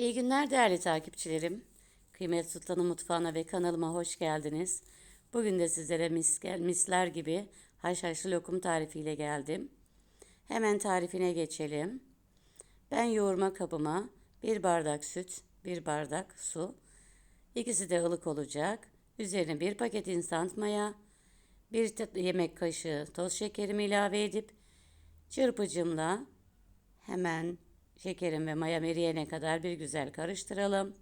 İyi günler değerli takipçilerim. Kıymet Sultan'ın mutfağına ve kanalıma hoş geldiniz. Bugün de sizlere mis, misler gibi haşhaşlı lokum tarifiyle geldim. Hemen tarifine geçelim. Ben yoğurma kabıma bir bardak süt, bir bardak su, ikisi de ılık olacak. Üzerine bir paket instant maya, bir yemek kaşığı toz şekerimi ilave edip çırpıcımla hemen Şekerim ve maya eriyene kadar bir güzel karıştıralım.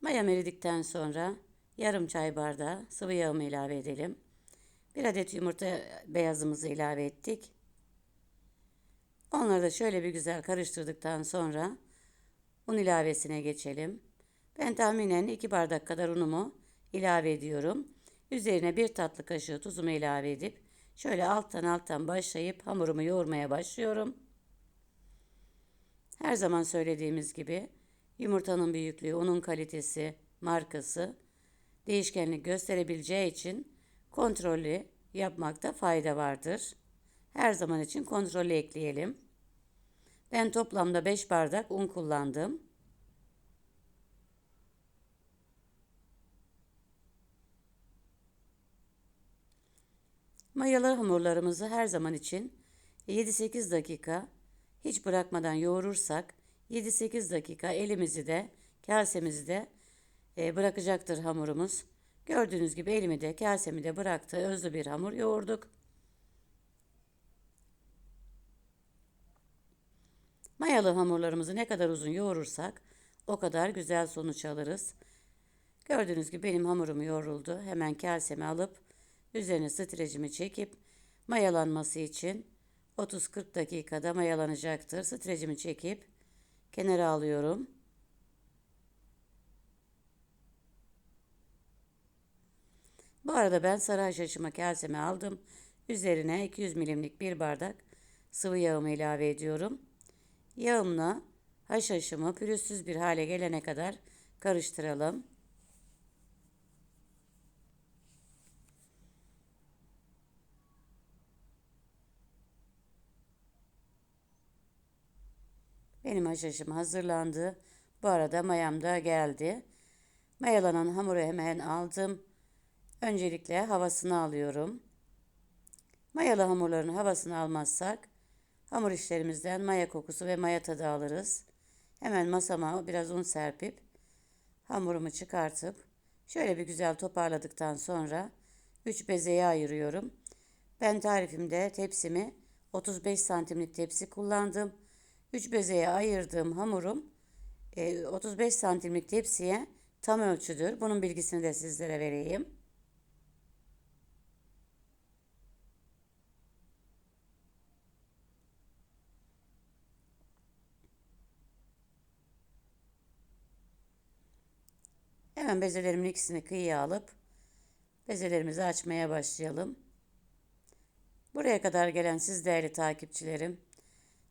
Maya eridikten sonra yarım çay bardağı sıvı yağımı ilave edelim. Bir adet yumurta beyazımızı ilave ettik. Onları da şöyle bir güzel karıştırdıktan sonra un ilavesine geçelim. Ben tahminen 2 bardak kadar unumu ilave ediyorum. Üzerine bir tatlı kaşığı tuzumu ilave edip şöyle alttan alttan başlayıp hamurumu yoğurmaya başlıyorum. Her zaman söylediğimiz gibi yumurtanın büyüklüğü, unun kalitesi, markası değişkenlik gösterebileceği için kontrollü yapmakta fayda vardır. Her zaman için kontrollü ekleyelim. Ben toplamda 5 bardak un kullandım. Mayalı hamurlarımızı her zaman için 7-8 dakika hiç bırakmadan yoğurursak 7-8 dakika elimizi de kasemizi de e, bırakacaktır hamurumuz. Gördüğünüz gibi elimi de kasemi de bıraktı. Özlü bir hamur yoğurduk. Mayalı hamurlarımızı ne kadar uzun yoğurursak o kadar güzel sonuç alırız. Gördüğünüz gibi benim hamurum yoğruldu. Hemen kasemi alıp Üzerine streçimi çekip mayalanması için 30-40 dakikada mayalanacaktır. Streçimi çekip kenara alıyorum. Bu arada ben sarı haşhaşımı kaseme aldım. Üzerine 200 milimlik bir bardak sıvı yağımı ilave ediyorum. Yağımla haşhaşımı pürüzsüz bir hale gelene kadar karıştıralım. Benim haşhaşım hazırlandı. Bu arada mayam da geldi. Mayalanan hamuru hemen aldım. Öncelikle havasını alıyorum. Mayalı hamurların havasını almazsak hamur işlerimizden maya kokusu ve maya tadı alırız. Hemen masama biraz un serpip hamurumu çıkartıp şöyle bir güzel toparladıktan sonra 3 bezeye ayırıyorum. Ben tarifimde tepsimi 35 santimlik tepsi kullandım. 3 bezeye ayırdığım hamurum 35 e, santimlik tepsiye tam ölçüdür. Bunun bilgisini de sizlere vereyim. Hemen bezelerimin ikisini kıyıya alıp bezelerimizi açmaya başlayalım. Buraya kadar gelen siz değerli takipçilerim,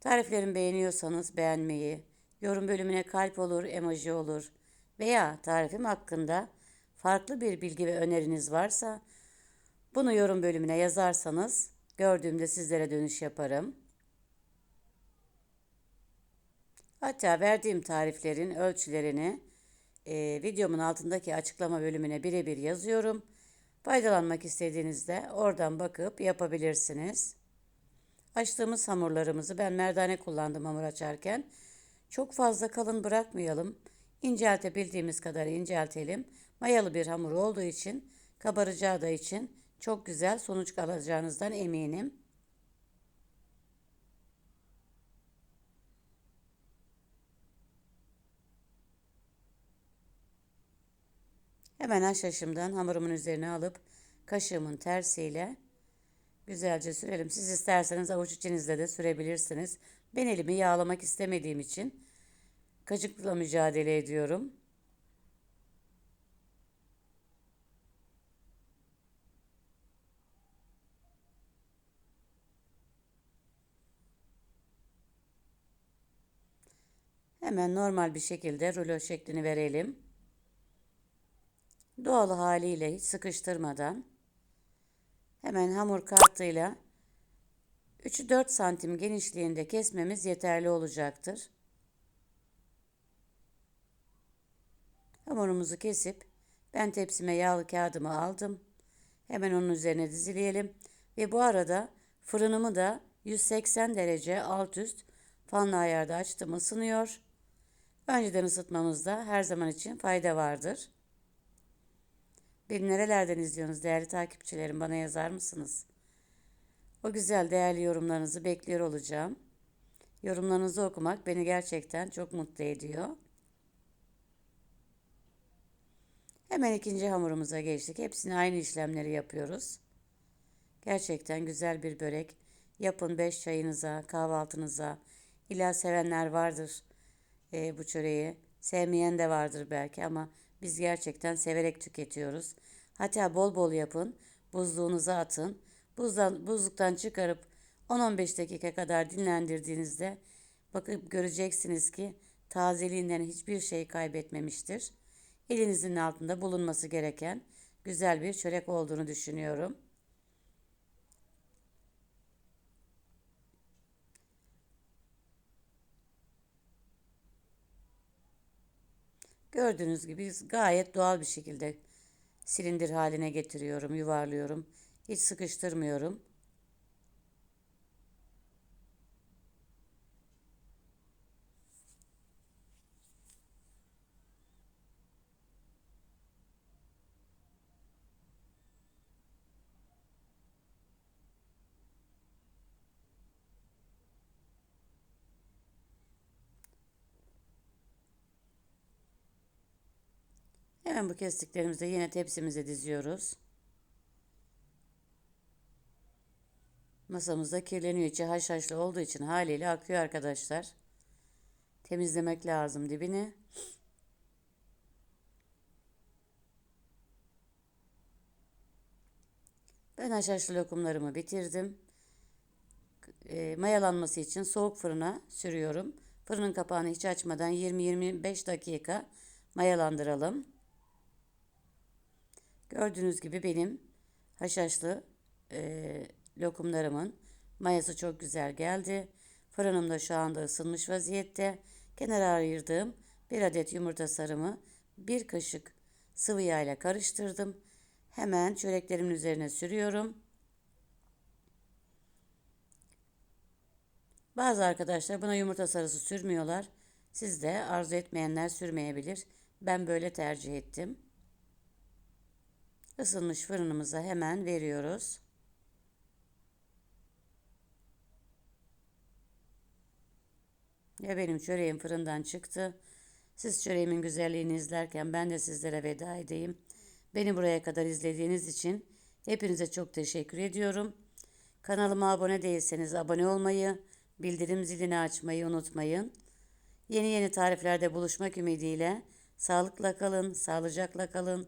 Tariflerimi beğeniyorsanız beğenmeyi, yorum bölümüne kalp olur, emoji olur veya tarifim hakkında farklı bir bilgi ve öneriniz varsa bunu yorum bölümüne yazarsanız gördüğümde sizlere dönüş yaparım. Hatta verdiğim tariflerin ölçülerini e, videomun altındaki açıklama bölümüne birebir yazıyorum. Faydalanmak istediğinizde oradan bakıp yapabilirsiniz. Açtığımız hamurlarımızı ben merdane kullandım hamur açarken. Çok fazla kalın bırakmayalım. İnceltebildiğimiz kadar inceltelim. Mayalı bir hamur olduğu için, kabaracağı da için çok güzel sonuç alacağınızdan eminim. Hemen haşhaşımdan hamurumun üzerine alıp kaşığımın tersiyle Güzelce sürelim. Siz isterseniz avuç içinizde de sürebilirsiniz. Ben elimi yağlamak istemediğim için kaşıkla mücadele ediyorum. Hemen normal bir şekilde rulo şeklini verelim. Doğal haliyle hiç sıkıştırmadan Hemen hamur kartıyla 3-4 santim genişliğinde kesmemiz yeterli olacaktır. Hamurumuzu kesip ben tepsime yağlı kağıdımı aldım. Hemen onun üzerine dizileyelim. Ve bu arada fırınımı da 180 derece alt üst fanlı ayarda açtım ısınıyor. Önceden ısıtmamızda her zaman için fayda vardır. Beni nerelerden izliyorsunuz değerli takipçilerim bana yazar mısınız? O güzel değerli yorumlarınızı bekliyor olacağım. Yorumlarınızı okumak beni gerçekten çok mutlu ediyor. Hemen ikinci hamurumuza geçtik. Hepsini aynı işlemleri yapıyoruz. Gerçekten güzel bir börek. Yapın 5 çayınıza, kahvaltınıza. İlla sevenler vardır e, bu çöreği. Sevmeyen de vardır belki ama biz gerçekten severek tüketiyoruz. Hatta bol bol yapın. Buzluğunuza atın. Buzdan, buzluktan çıkarıp 10-15 dakika kadar dinlendirdiğinizde bakıp göreceksiniz ki tazeliğinden hiçbir şey kaybetmemiştir. Elinizin altında bulunması gereken güzel bir çörek olduğunu düşünüyorum. Gördüğünüz gibi gayet doğal bir şekilde silindir haline getiriyorum, yuvarlıyorum. Hiç sıkıştırmıyorum. Hemen bu kestiklerimizi yine tepsimize diziyoruz. Masamızda kirleniyor. İçi haşhaşlı olduğu için haliyle akıyor arkadaşlar. Temizlemek lazım dibini. Ben haşhaşlı lokumlarımı bitirdim. E, mayalanması için soğuk fırına sürüyorum. Fırının kapağını hiç açmadan 20-25 dakika mayalandıralım. Gördüğünüz gibi benim haşhaşlı e, lokumlarımın mayası çok güzel geldi. Fırınım da şu anda ısınmış vaziyette. Kenara ayırdığım bir adet yumurta sarımı bir kaşık sıvı yağ ile karıştırdım. Hemen çöreklerimin üzerine sürüyorum. Bazı arkadaşlar buna yumurta sarısı sürmüyorlar. Siz de arzu etmeyenler sürmeyebilir. Ben böyle tercih ettim. Isınmış fırınımıza hemen veriyoruz. Ya benim çöreğim fırından çıktı. Siz çöreğimin güzelliğini izlerken ben de sizlere veda edeyim. Beni buraya kadar izlediğiniz için hepinize çok teşekkür ediyorum. Kanalıma abone değilseniz abone olmayı, bildirim zilini açmayı unutmayın. Yeni yeni tariflerde buluşmak ümidiyle sağlıkla kalın, sağlıcakla kalın.